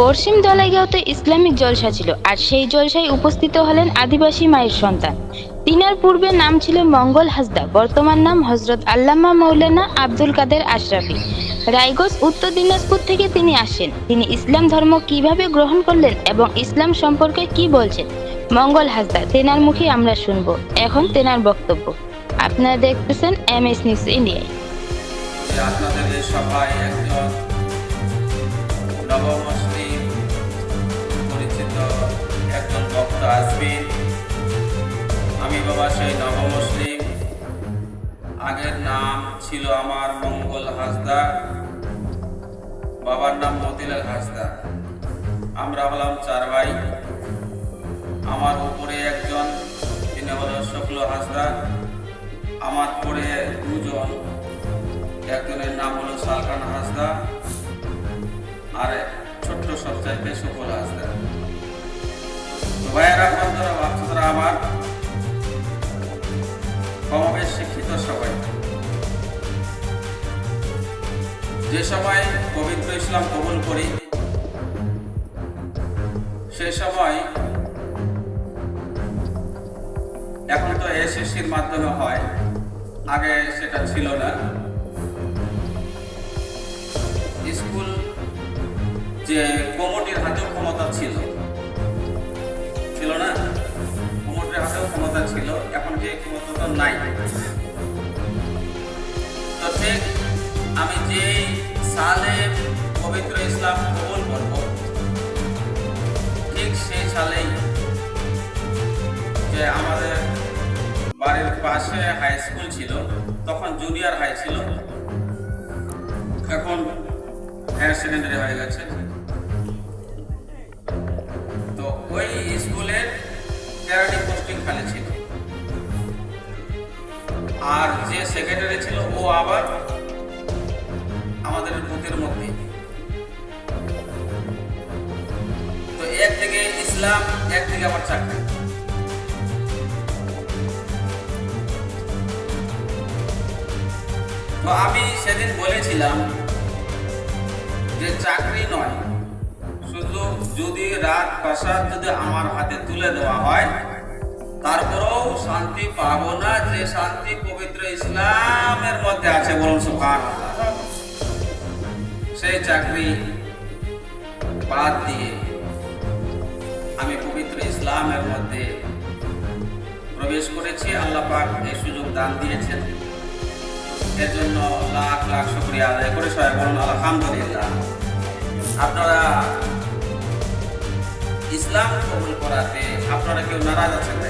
পশ্চিম দলাইগাঁওতে Islamic জলসা ছিল, আর সেই জলসায় উপস্থিত হলেন আদিবাসী মায়ের সন্তান। তিনার পূর্বে নাম ছিল মঙ্গল হাসদা, বর্তমান নাম হজরত আল্লামা মৌলানা আব্দুল কাদের আশরাফি। রায়গঞ্জ, উত্তর দিনাজপুর থেকে তিনি আসেন। তিনি ইসলাম ধর্ম কীভাবে গ্রহণ করলেন এবং ইসলাম সম্পর্কে কি বলছেন? মঙ্গল হাসদা, তেনার মুখে আমরা শুনব। এখন তেনার বক্তব্য। আপনারা দেখতেছেন এম এস নিউজ ইন্ডিয়ায় আসবেন আমি বাবা সেই নবমুসলিম আগের নাম ছিল আমার মঙ্গল হাসদা বাবার নাম মতিলাল হাসদা আমরা হলাম চার ভাই। আমার উপরে একজন, তিনি হলো শুক্ল হাসদা আমার পরে দুজন, একজনের নাম হলো সালখান হাসদা আর ছোট্ট সবচাইতে সুফল হাসদা যে সময় পবিত্র ইসলাম কবুল করি, সে সময় এখন তো এসএসসির মাধ্যমে হয়, আগে সেটা ছিল না। স্কুল যে কমিটির হাতেও ক্ষমতা ছিল ছিল না? কমিটির হাতেও ক্ষমতা ছিল, এখন যে ক্ষমতাটা নাই। তো ঠিক আমি যে সালে পবিত্র ইসলাম কবুল করব, ঠিক সেই সালেই যে আমাদের বাড়ির পাশে হাই স্কুল ছিল, তখন জুনিয়র হাই ছিল। এখন হায়ার সেকেন্ডারি হয়ে গেছে। তো ওই স্কুলের ক্যারাটি পোস্টিং খালি ছিল। আর যে সেক্রেটারি ছিল, ও আবার আমাদের বুথের মধ্যে। তো একদিকে ইসলাম একদিকে আবার চাকরি। তো আমি সেদিন বলেছিলাম যে চাকরি নয়, শুধু যদি রাত প্রাসাদ যদি আমার হাতে তুলে দেওয়া হয়, তারপরেও শান্তি পাবো না, যে শান্তি পবিত্র ইসলামের মধ্যে আছে বলুন সুখান সেই চাকরি বাদ দিয়ে আমি পবিত্র ইসলামের মধ্যে প্রবেশ করেছি। আল্লাহ পাক এই সুযোগ দান দিয়েছেন। এর জন্য লাখ লাখ শুক্রিয়া আদায় করে সবাই বলুন, আলহামদুলিল্লাহ। আপনারা ইসলাম কবুল করাতে আপনারা কেউ নারাজ আছেন?